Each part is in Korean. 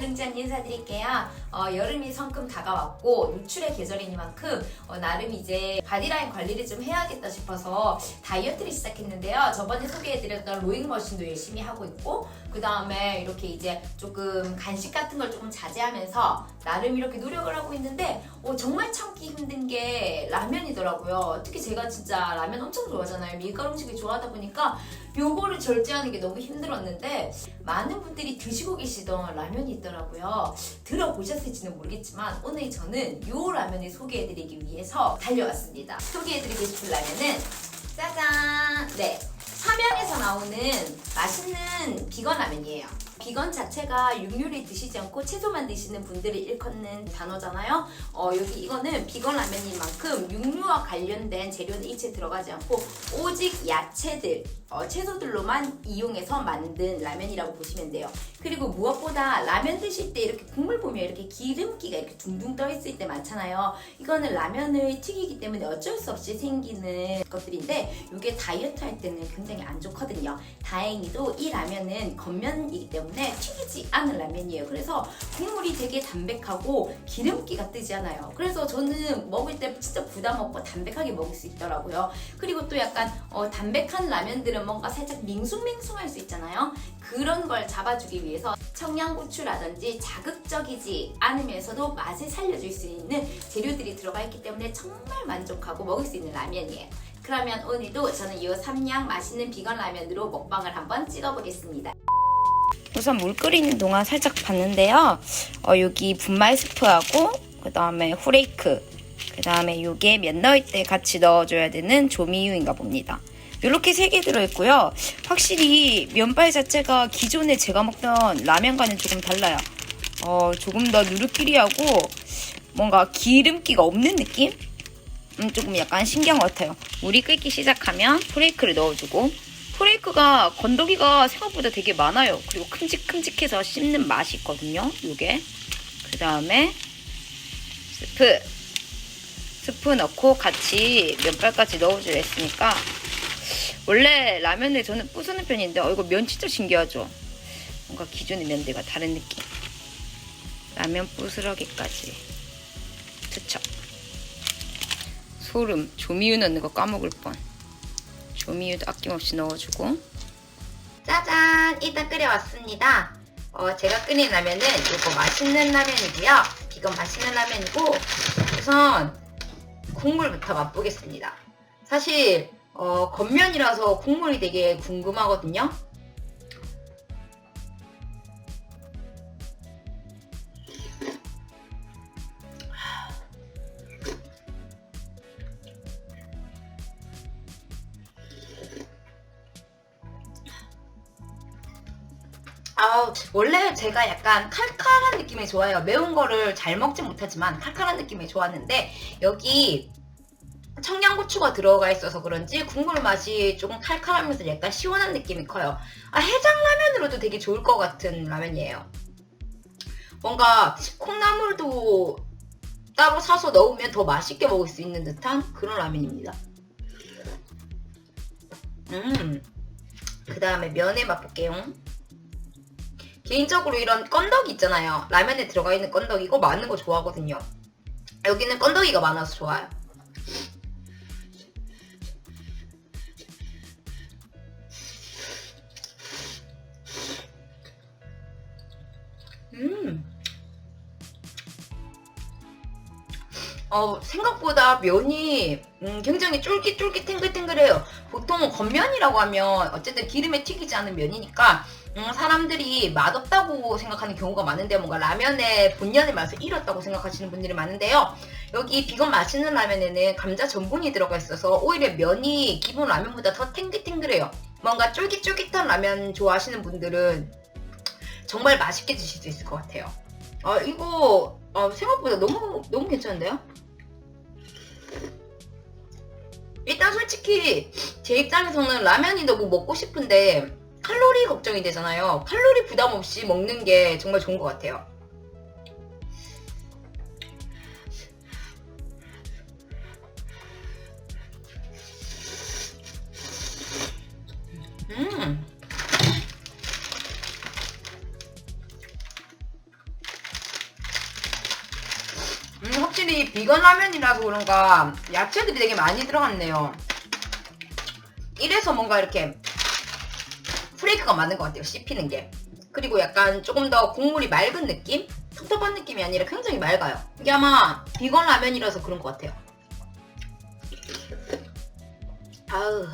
능지한 인사드릴게요. 어, 여름이 성큼 다가왔고 노출의 계절이니만큼 어, 나름 이제 바디라인 관리를 좀 해야겠다 싶어서 다이어트를 시작했는데요. 저번에 소개해드렸던 로잉 머신도 열심히 하고 있고 그 다음에 이렇게 이제 조금 간식 같은 걸 조금 자제하면서 나름 이렇게 노력을 하고 있는데 어, 정말 참기 힘든 게 라면이더라고요. 특히 제가 진짜 라면 엄청 좋아하잖아요. 밀가루 음식을 좋아하다 보니까 요거를 절제하는 게 너무 힘들었는데 많은 분들이 드시고 계시던 라면이 있더라고요. 들어보셨을지는 모르겠지만 오늘 저는 요 라면을 소개해드리기 위해서 달려왔습니다. 소개해드리고 싶은 라면은 짜잔! 네. 삼양에서 나오는 맛있는 비건 라면이에요. 비건 자체가 육류를 드시지 않고 채소만 드시는 분들을 일컫는 단어잖아요. 어, 여기 이거는 비건 라면인 만큼 육류와 관련된 재료는 일체 들어가지 않고 오직 야채들, 어, 채소들로만 이용해서 만든 라면이라고 보시면 돼요. 그리고 무엇보다 라면 드실 때 이렇게 국물 보면 이렇게 기름기가 이렇게 둥둥 떠 있을 때 많잖아요. 이거는 라면을 튀기기 때문에 어쩔 수 없이 생기는 것들인데 이게 다이어트 할 때는 굉장히 안 좋거든요. 다행히도 이 라면은 겉면이기 때문에 튀기지 않은 라면이에요. 그래서 국물이 되게 담백하고 기름기가 뜨지 않아요. 그래서 저는 먹을 때 진짜 부담 없고 담백하게 먹을 수 있더라고요. 그리고 또 약간 어, 담백한 라면들은 뭔가 살짝 밍숭맹숭할 수 있잖아요. 그런 걸 잡아주기 위해서 청양고추라든지 자극적이지 않으면서도 맛을 살려줄 수 있는 재료들이 들어가 있기 때문에 정말 만족하고 먹을 수 있는 라면이에요. 그러면 오늘도 저는 이 삼양 맛있는 비건 라면으로 먹방을 한번 찍어보겠습니다. 우선 물 끓이는 동안 살짝 봤는데요. 어, 여기 분말 스프하고 그 다음에 후레이크 그 다음에 요게 면 넣을 때 같이 넣어줘야 되는 조미유인가 봅니다. 이렇게 세 개 들어있고요. 확실히 면발 자체가 기존에 제가 먹던 라면과는 조금 달라요. 어, 조금 더 누르끼리하고 뭔가 기름기가 없는 느낌? 음, 조금 약간 것 같아요. 물이 끓기 시작하면 프레이크를 넣어주고 프레이크가 건더기가 생각보다 되게 많아요. 그리고 큼직큼직해서 씹는 맛이 있거든요. 요게. 그 다음에 스프. 스프 넣고 같이 면발까지 넣어주려 했으니까 원래 라면을 저는 부수는 편인데 어, 이거 면 진짜 신기하죠? 뭔가 기존의 면들과 다른 느낌. 라면 부스러기까지. 투척. 소름. 조미유 넣는 거 까먹을 뻔. 조미유도 아낌없이 넣어주고. 짜잔! 일단 끓여왔습니다. 어, 제가 끓인 라면은 이거 맛있는 라면이고요. 이건 맛있는 라면이고 우선 국물부터 맛보겠습니다. 사실 어, 겉면이라서 국물이 되게 궁금하거든요. 아, 원래 제가 약간 칼칼한 느낌이 좋아요. 매운 거를 잘 먹진 못하지만 칼칼한 느낌이 좋았는데 여기 청양고추가 들어가 있어서 그런지 국물 맛이 조금 칼칼하면서 약간 시원한 느낌이 커요. 아, 해장라면으로도 되게 좋을 것 같은 라면이에요. 뭔가 콩나물도 따로 사서 넣으면 더 맛있게 먹을 수 있는 듯한 그런 라면입니다. 음. 그 다음에 면에 맛볼게요. 개인적으로 이런 건더기 있잖아요. 라면에 들어가 있는 건더기 이거 많은 거 좋아하거든요. 여기는 건더기가 많아서 좋아요. 음. 어, 생각보다 면이 음, 굉장히 쫄깃쫄깃 탱글탱글해요. 보통 겉면이라고 하면 어쨌든 기름에 튀기지 않은 면이니까 음, 사람들이 맛없다고 생각하는 경우가 많은데 뭔가 라면의 본연의 맛을 잃었다고 생각하시는 분들이 많은데요. 여기 비건 맛있는 라면에는 감자 전분이 들어가 있어서 오히려 면이 기본 라면보다 더 탱글탱글해요. 뭔가 쫄깃쫄깃한 라면 좋아하시는 분들은 정말 맛있게 드실 수 있을 것 같아요. 아 이거 아, 생각보다 너무 너무 괜찮은데요? 일단 솔직히 제 입장에서는 라면이 너무 먹고 싶은데 칼로리 걱정이 되잖아요. 칼로리 부담 없이 먹는 게 정말 좋은 것 같아요. 음. 확실히 비건 라면이라서 그런가 야채들이 되게 많이 들어갔네요. 이래서 뭔가 이렇게 프레이크가 맞는 것 같아요. 씹히는 게. 그리고 약간 조금 더 국물이 맑은 느낌? 텁텁한 느낌이 아니라 굉장히 맑아요. 이게 아마 비건 라면이라서 그런 것 같아요. 아우.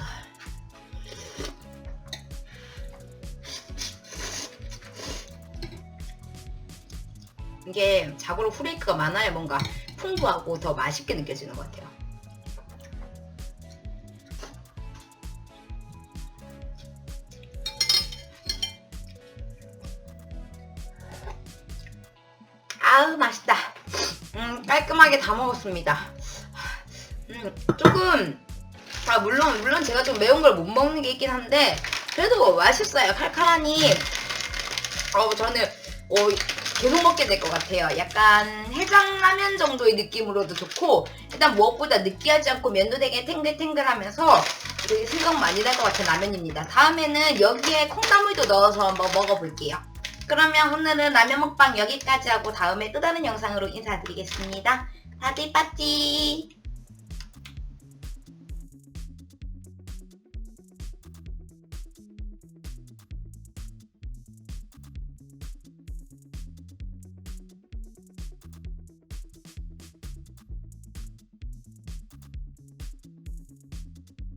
이게 자고로 후레이크가 많아야 뭔가 풍부하고 더 맛있게 느껴지는 것 같아요. 아우 맛있다. 음 깔끔하게 다 먹었습니다. 음 조금 아 물론 물론 제가 좀 매운 걸 못 먹는 게 있긴 한데 그래도 맛있어요. 칼칼하니 어 저는 어, 계속 먹게 될 것 같아요. 약간 해장라면 정도의 느낌으로도 좋고 일단 무엇보다 느끼하지 않고 면도 되게 탱글탱글하면서 되게 생각 많이 날 것 같은 라면입니다. 다음에는 여기에 콩나물도 넣어서 한번 먹어볼게요. 그러면 오늘은 라면 먹방 여기까지 하고 다음에 또 다른 영상으로 인사드리겠습니다. 다들 빠찌!